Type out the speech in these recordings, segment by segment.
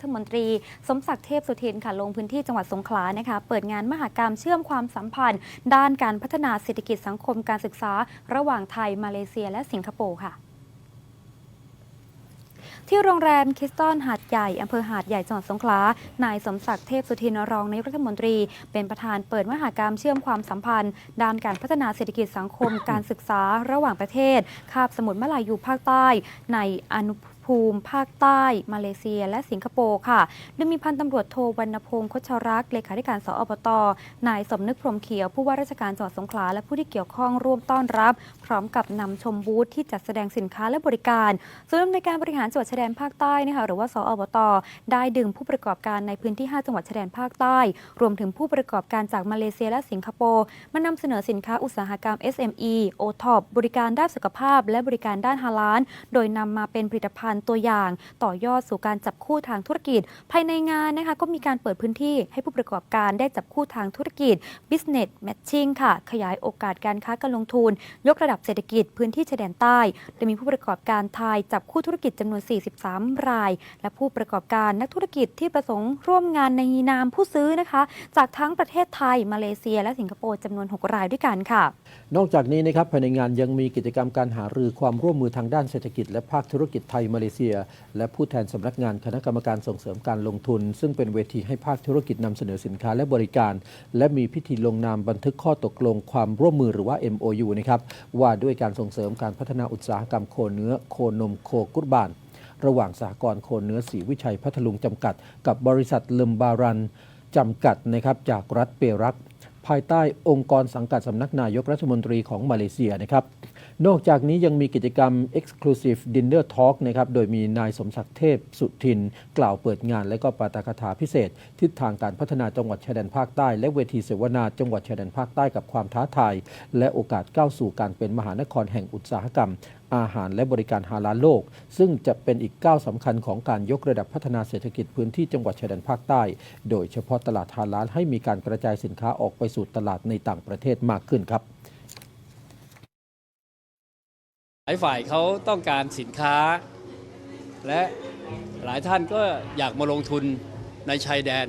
รัฐมนตรีสมศักดิ์เทพสุทินค่ะลงพื้นที่จังหวัดสงขลานะคะเปิดงานมหกรรมเชื่อมความสัมพันธ์ ด้านการพัฒนาเศรษฐกิจสังคมการศึกษา ระหว่างไทย มาเลเซีย และสิงคโปร์ค่ะที่โรงแรมคิสตันหาดใหญ่อำเภอหาดใหญ่จังหวัดสงขลา นายสมศักดิ์เทพสุทินรองนายกรัฐมนตรี เป็นประธานเปิดมหากรรมเชื่อมความสัมพันธ์ ด้านการพัฒนาเศรษฐกิจสังคมการศึกษาระหว่างประเทศ คาบสมุทรมาลายูภาคใต้ ในอนุ ภูมิ ภาคใต้ มาเลเซีย และสิงคโปร์ค่ะ โดยมีพันตำรวจโทวรรณพงศ์คชรักษ์เลขาธิการสอบต นายสมนึกพรมเขียว ผู้ว่าราชการจังหวัดสงขลา และผู้ที่เกี่ยวข้องร่วมต้อนรับ พร้อมกับนำชมบูธที่จัดแสดงสินค้าและบริการส่วนในการบริหารจังหวัดชายแดนภาคใต้นะคะหรือว่าสอบต ได้ดึงผู้ประกอบการในพื้นที่ 5 จังหวัดชายแดนภาคใต้ รวมถึงผู้ประกอบการจากมาเลเซียและสิงคโปร์มานำเสนอสินค้าอุตสาหกรรม SME o t o p บริการด้านสุขภาพ และบริการด้านฮาลาลโดยนำมาเป็นผลิตภัณฑ์ตัวอย่าง ต่อยอดสู่การจับคู่ทางธุรกิจ ภายในงานนะคะก็มีการเปิดพื้นที่ให้ผู้ประกอบการได้จับคู่ทางธุรกิจ Business Matching ค่ะ ขยายโอกาสการค้าการลงทุน ยกระดับเศรษฐกิจพื้นที่ชายแดนใต้โดยมีผู้ประกอบการไทยจับคู่ธุรกิจจำนวน 43 ราย และผู้ประกอบการนักธุรกิจที่ประสงค์ร่วมงานในนามผู้ซื้อนะคะ จากทั้งประเทศไทย มาเลเซีย และสิงคโปร์จำนวน 6 รายด้วยกันค่ะ นอกจากนี้นะครับภายในงานยังมีกิจกรรมการหารือความร่วมมือทางด้านเศรษฐกิจและภาคธุรกิจไทยมาเลเซีย และผู้แทนสำนักงานคณะกรรมการส่งเสริมการลงทุน ซึ่งเป็นเวทีให้ภาคธุรกิจนำเสนอสินค้าและบริการ และมีพิธีลงนามบันทึกข้อตกลงความร่วมมือหรือว่า MOU นะครับว่าด้วยการส่งเสริมการพัฒนาอุตสาหกรรมโคเนื้อโคนมโคกุรบานระหว่างสหกรณ์โคเนื้อศรีวิชัยพัทลุงจำกัด กับบริษัทเลมบารันจำกัดนะครับจากรัฐเปรัก ภายใต้องค์กรสังกัดสำนักนายกรัฐมนตรีของมาเลเซียนะครับ นอกจากนี้ยังมีกิจกรรม Exclusive Dinner Talk นะครับ โดยมีนายสมศักดิ์เทพสุทิน กล่าวเปิดงานและก็ปาฐกถาพิเศษ ทิศทางการพัฒนาจังหวัดชายแดนภาคใต้ และเวทีเสวนาจังหวัดชายแดนภาคใต้กับความท้าทาย และโอกาสก้าวสู่การเป็นมหานครแห่งอุตสาหกรรม อาหารและบริการฮาลาลโลก ซึ่งจะเป็นอีกก้าวสำคัญของการยกระดับพัฒนาเศรษฐกิจพื้นที่จังหวัดชายแดนภาคใต้ โดยเฉพาะตลาดฮาลาลให้มีการกระจายสินค้าออกไปสู่ตลาดในต่างประเทศมากขึ้นครับหลายฝ่ายเขาต้องการสินค้า และหลายท่านก็อยากมาลงทุนในชายแดน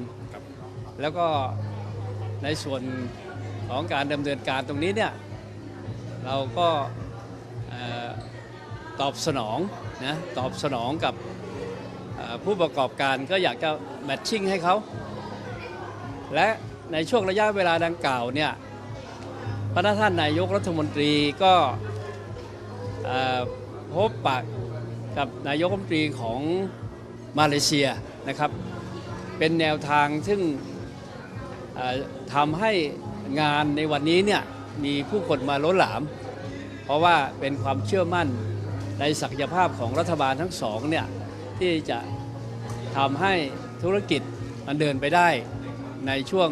แล้วก็ในส่วนของการดำเนินการตรงนี้เนี่ยเราก็ ตอบสนองนะตอบสนองกับผู้ประกอบการก็อยากจะแมทชิ่งให้เขา และในช่วงระยะเวลาดังกล่าวเนี่ยพระท่านนายกรัฐมนตรีก็พบปะกับนายกรัฐมนตรีของมาเลเซียนะครับ เป็นแนวทางซึ่งทำให้งานในวันนี้เนี่ยมีผู้คนมาล้นหลาม เพราะว่าเป็นความเชื่อมั่นในศักยภาพของรัฐบาลทั้งสองเนี่ยที่จะทำให้ธุรกิจมันเดินไปได้ในช่วง